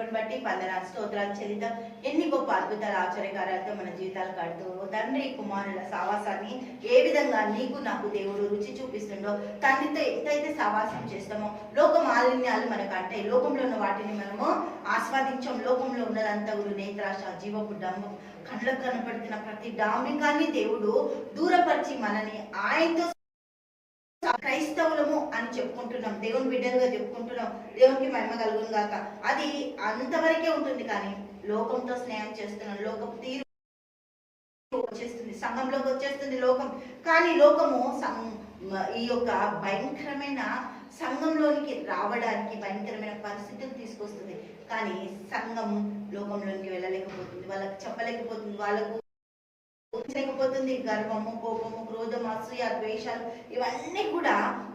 కృపను బట్టి వందనా స్తోత్రాలు చెల్లిద్దాం. ఎన్ని గొప్ప అద్భుతాలు ఆశ్చర్యకార్యాలతో మన జీవితాలు కడుతూ తండ్రి కుమారుల సావాసాన్ని ఏ విధంగా నీకు నాకు దేవుడు రుచి చూపిస్తుండో తండ్రితో ఎంతైతే సావాసం చేస్తామో లోక మాలిన్యాలు మనకు అంటాయి. లోకంలో ఉన్న వాటిని మనము ఆస్వాదించాం. లోకంలో ఉన్నదంతా గురు నేత్రాశ జీవపు డమ్ము కళ్ళకు కనపడుతున్న ప్రతి డాంబికాన్ని దేవుడు దూరపరిచి మనని ఆయనతో క్రైస్తవులము అని చెప్పుకుంటున్నాం. దేవుని బిడ్డలుగా చెప్పుకుంటున్నాం. దేవునికి మహిమ కలుగును గాక. అది అంతవరకే ఉంటుంది కానీ లోకంతో స్నేహం చేస్తున్నాం లోకం తీరు వచ్చేస్తుంది. సంఘంలోకి వచ్చేస్తుంది లోకం. కానీ లోకము సం- ఈ యొక్క భయంకరమైన సంఘంలోనికి రావడానికి భయంకరమైన పరిస్థితులు తీసుకొస్తుంది. కానీ సంఘం లోకంలోనికి వెళ్ళలేకపోతుంది. వాళ్ళకి చెప్పలేకపోతుంది. వాళ్ళకు లేకపోతుంది గర్వము కోపము క్రోధం అసూయ ద్వేషాలు ఇవన్నీ కూడా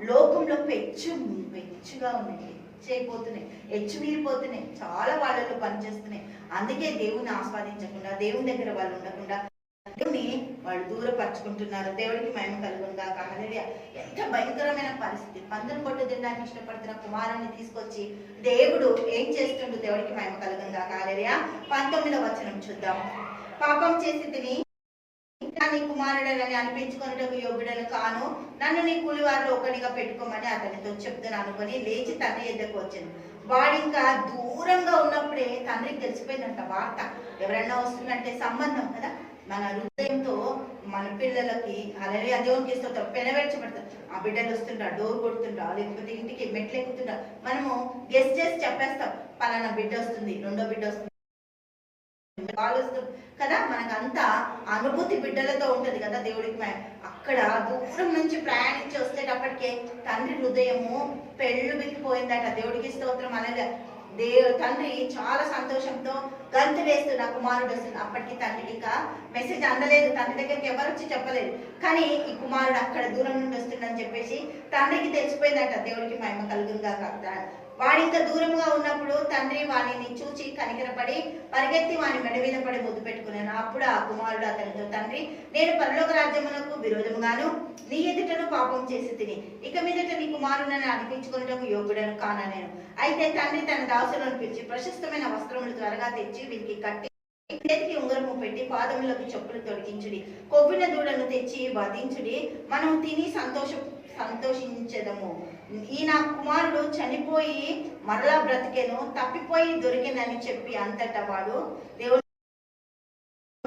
లోకంలో పెచ్చు పెచ్చుగా ఉన్నాయి. చేయపోతున్నాయి హెచ్చు మీరిపోతున్నాయి. చాలా వాళ్ళలో పనిచేస్తున్నాయి అందుకే దేవుని ఆస్వాదించకుండా దేవుని దగ్గర వాళ్ళు ఉండకుండా దేవుని వాళ్ళు దూరపరచుకుంటున్నారు. దేవుడికి మహిమ కలుగుందా కాకనడియ ఎంత భయంకరమైన పరిస్థితి. పందులు పొట్టు తినడానికి ఇష్టపడుతున్న కుమారుని తీసుకొచ్చి దేవుడు ఏం చేస్తుండు? దేవుడికి మహిమ కలుగుందా కాలేరియా పంతొమ్మిదవ వచనం చూద్దాం. పాపం చేసి తిని నీ కుమారుడనని అనిపించుకున్నటకు యోగుడను కాను. నన్ను నీ కూలివారిలో ఒకటిగా పెట్టుకోమని అతనితో చెప్తున్నాను అనుకొని లేచి తండ్రి ఎద్దకు వచ్చింది. వాడు ఇంకా దూరంగా ఉన్నప్పుడే తండ్రికి తెలిసిపోయిందంట వార్త. ఎవరన్నా వస్తుందంటే సంబంధం కదా? మన హృదయంతో మన పిల్లలకి అలాగే దేవునికి ఇస్తుంటారు పెనవేర్చబడతారు. ఆ బిడ్డలు వస్తుంటా డోర్ కొడుతుంటా లేకపోతే ఇంటికి మెట్లు ఎక్కుతుంటా మనము గెస్ట్ చేసి చెప్పేస్తాం. పలానా బిడ్డ వస్తుంది రెండో బిడ్డ వస్తుంది. ఆలోచిస్తాం కదా మనకంతా అనుభూతి బిడ్డలతో ఉంటది కదా దేవుడికి మ- అక్కడ దూరం నుంచి ప్రయాణించి వస్తేటప్పటికే తండ్రి హృదయము పెళ్ళు బిక్కిపోయిందట దేవుడికి స్తోత్రం అనేది దేవు తండ్రి చాలా సంతోషంతో గంతు వేస్తూ నా కుమారుడు వస్తుంది అప్పటికి తండ్రికి ఇంకా మెసేజ్ అందలేదు. తండ్రి దగ్గరికి ఎవరు వచ్చి చెప్పలేదు. కానీ ఈ కుమారుడు అక్కడ దూరం నుండి వస్తుండని చెప్పేసి తండ్రికి తెలిసిపోయిందట. దేవుడికి మహిమ కలుగుగా వాడి వాడింత దూరంగా ఉన్నప్పుడు తండ్రి వాణిని చూచి కనికరపడి పరిగెత్తి వాని మెడ మీద పడి ముద్దు పెట్టుకున్నాను. అప్పుడు ఆ కుమారుడు అతనితో తండ్రి నేను పరలోక రాజ్యమునకు విరోధముగాను నీ ఎదుటను పాపం చేసి తిని ఇక మీదట నీ కుమారుడని అనిపించుకున్నటకు యోగుడను కానా నేను అయితే తండ్రి తన దాసులను పిలిచి ప్రశస్తమైన వస్త్రములు త్వరగా తెచ్చి వీరికి కట్టి చేతికి ఉంగరము పెట్టి పాదములకు చెప్పులు తొడిగించుడి. కొవ్విన దూడను తెచ్చి వధించుడి. మనం తిని సంతోష సంతోషించదము. ఈ నా కుమారుడు చనిపోయి మరలా బ్రతికెను తప్పిపోయి దొరికినని చెప్పి అంతటా వాడు దేవుడు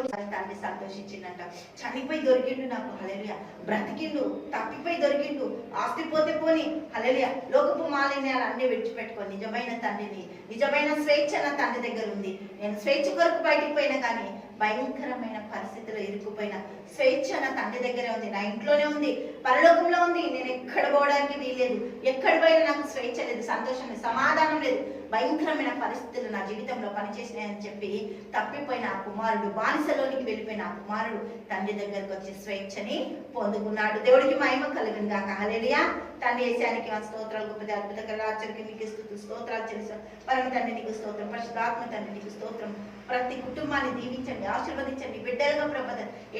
తండ్రి సంతోషించిందంట. చనిపోయి దొరికిండు నాకు హలెలియ బ్రతికిండు తప్పిపోయి దొరికిండు. ఆస్తి పోతే పోని హలెలియ లోకపు మాలిన్యాలు అన్ని విడిచిపెట్టుకో. నిజమైన తండ్రిని నిజమైన స్వేచ్ఛ నా తండ్రి దగ్గర ఉంది నేను స్వేచ్ఛ కొరకు బయటికి పోయినా కానీ భయంకరమైన పరిస్థితిలో ఇరుక్కుపోయిన. స్వేచ్ఛ నా తండ్రి దగ్గరే ఉంది. నా ఇంట్లోనే ఉంది. పరలోకంలో ఉంది. నేను ఎక్కడ పోవడానికి వీల్లేదు. ఎక్కడ పోయినా నాకు స్వేచ్ఛ లేదు సంతోషం లేదు సమాధానం లేదు. భయంకరమైన పరిస్థితులు నా జీవితంలో పనిచేసినాయని చెప్పి తప్పిపోయిన ఆ కుమారుడు బానిసలోనికి వెళ్ళిపోయిన ఆ కుమారుడు తండ్రి దగ్గరకు వచ్చి స్వేచ్ఛని పొందుకున్నాడు. దేవుడికి మహిమ కలిగింది కాక హల్లెలూయా. తండ్రి ఏసానికి మా స్తోత్రాలు గొప్పది అద్భుత ఆచరికి నీకు స్తోత్రం స్తోత్రాలు చేస్తాం పరమ తండ్రి నీకు స్తోత్రం పరిశుద్ధాత్మ తండ్రి నీకు స్తోత్రం. ప్రతి కుటుంబాన్ని దీవించండి ఆశీర్వదించండి బిడ్డలుగా ప్రభు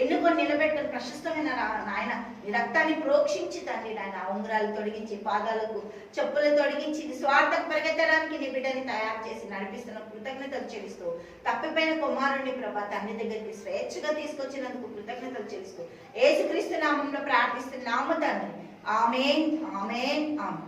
ఎన్నుకొని నిలబెట్టుకుని ప్రశస్తమైన నాయన నీ రక్తాన్ని ప్రోక్షించి తండ్రి నాయన ఉంగరాలు తొడిగించి పాదాలకు చెప్పులు తొడిగించి స్వార్థకు స్వార్థం పరిగెత్తడానికి నీ బిడ్డని తయారు చేసి నడిపిస్తున్న కృతజ్ఞతలు చెల్లిస్తూ తప్పిపోయిన కుమారుని ప్రభా తండ్రి దగ్గరికి స్వేచ్ఛగా తీసుకొచ్చినందుకు కృతజ్ఞతలు చెల్లిస్తూ ఏసుక్రీస్తు నామంలో ప్రార్థిస్తున్నాము తండ్రి. ఆమె ఆమె ఆమె